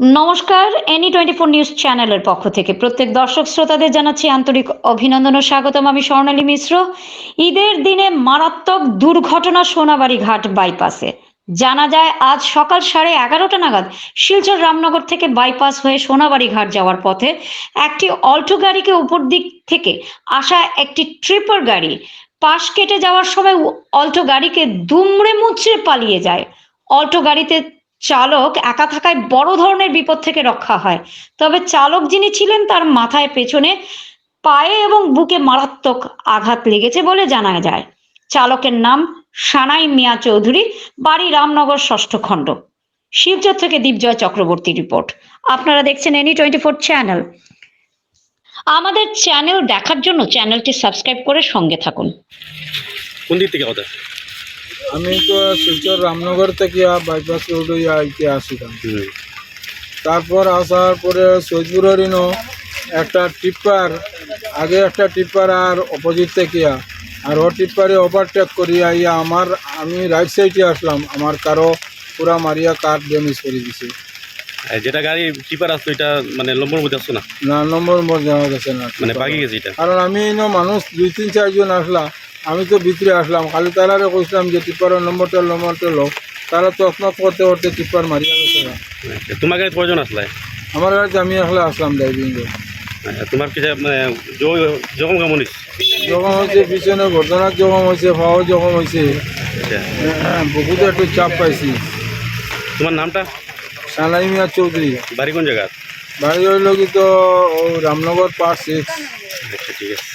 নমস্কার any twenty four news চ্যানেলের পক্ষ থেকে প্রত্যেক দর্শক শ্রোতাদের জানাচ্ছি আন্তরিক অভিনন্দন ও স্বাগতম। আমি স্বর্ণালী মিশ্র। ঈদের দিনে মারাত্মক দুর্ঘটনা সোনাবাড়ি ঘাট বাইপাসে। জানা যায়, আজ সকাল সাড়ে এগারোটা নাগাদ শিলচর রামনগর থেকে বাইপাস হয়ে সোনাবাড়ি ঘাট যাওয়ার পথে একটি অল্টো গাড়িকে উপর দিক থেকে আসা একটি ট্রিপার গাড়ি পাশ কেটে যাওয়ার সময় অল্টো গাড়িকে দুমড়ে মুচড়ে পালিয়ে যায়। অল্টো গাড়িতে চালক একা থাকায় বড় ধরনের বিপদ থেকে রক্ষা হয়। তবে চালক যিনি ছিলেন তার মাথায় পেছনে পায়ে এবং বুকে মারাত্মক আঘাত লেগেছে বলে জানা যায়। চালকের নাম সানাই মিয়া চৌধুরী, বাড়ি রামনগর ষষ্ঠ খণ্ড। শিবচর থেকে দীপজয় চক্রবর্তী রিপোর্ট। আপনারা দেখছেন এনি টোয়েন্টি ফোর চ্যানেল। আমাদের চ্যানেল দেখার জন্য চ্যানেলটি সাবস্ক্রাইব করে সঙ্গে থাকুন। কোন দিক থেকে কথা? আমি তো শিলচর রামনগর থেকে বাইপাস রোড আইতে আসিলাম। তারপর আসার পরে সৈদপুরের একটা টিপ্পার আগে একটা টিপ্পার আর অপোজিট থেকে আর ও টিপ্পারে ওভারটেক করিয়া আইয়া আমার আমি রাইট সাইডে আসলাম। আমার কারও পুরা মারিয়া কার ড্যামেজ করে দিছে। যেটা গাড়ি টিপার আসতো এটা মানে লম্বর মধ্যে আসতো না? না নম্বর নম্বর জানা গেছে না মানে বাকি গেছে এটা? কারণ আমি মানুষ দুই তিন চারজন আসলাম। আমি তো ভিতরে আসলাম। খালি তারারে কইছিলাম যে টিপ্পারের নম্বরটা নম্বরটা লো। তারা তসমত করতে করতে টিপ্পার মারিয়া গেছে। আচ্ছা, তোমার গাড়ি কজন আসলে? আমার কাছে আমি আসলে আসলাম ড্রাইভিং আচ্ছা, তোমার কি মানে জ- জখম কেমন হয়েছে? পিছনে ঘটনার যখন হয়েছে পাওয়া যখন হয়েছে বহুত একটু চাপ পাইছি। তোমার নামটা? সানাই মিয়া চৌধুরী। বাড়ি কোন জায়গা? বাড়ি হইল কি তো রামনগর পার্ট সিক্স আচ্ছা ঠিক আছে।